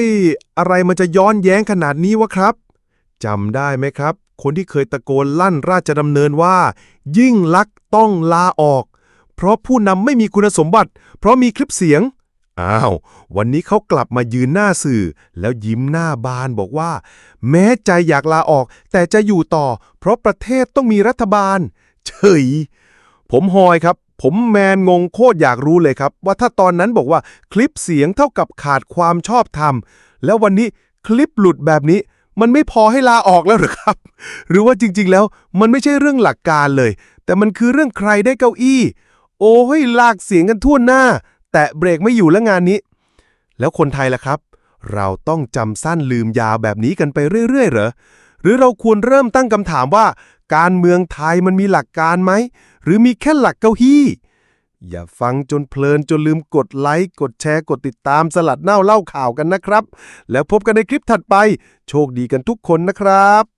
ย อะไรมันจะย้อนแย้งขนาดนี้วะครับจำได้ไหมครับ คนที่เคยตะโกนลั่นราชดำเนินว่า ยิ่งลักษณ์ต้องลาออก เพราะผู้นำไม่มีคุณสมบัติ เพราะมีคลิปเสียง อ้าว วันนี้เขากลับมายืนหน้าสื่อ แล้วยิ้มหน้าบานบอกว่า แม้ใจอยากลาออก แต่จะอยู่ต่อ เพราะประเทศต้องมีรัฐบาล เฉย ผมฮอยครับ ผมแมนงงโคตรอยากรู้เลยครับ ว่าถ้าตอนนั้นบอกว่าคลิปเสียงเท่ากับขาดความชอบธรรม แล้ววันนี้คลิปหลุดแบบนี้ มันไม่พอให้ลาออกแล้วหรือครับ หรือว่าจริงๆแล้วมันไม่ใช่เรื่องหลักการเลย แต่มันคือเรื่องใครได้เก้าอี้ โอ้ยลากเสียงกันทั่วหน้า แต่เบรกไม่อยู่แล้วงานนี้ แล้วคนไทยล่ะครับ เราต้องจำสั้นลืมยาวแบบนี้กันไปเรื่อยๆ เหรอหรือเราควรเริ่มตั้งคำถามว่า การเมืองไทยมันมีหลักการไหม หรือมีแค่หลักเก้าอี้ อย่าฟังจนเพลินจนลืมกดไลค์ กดแชร์ กดติดตามสลัดเน่าเล่าข่าวกันนะครับ แล้วพบกันในคลิปถัดไป โชคดีกันทุกคนนะครับ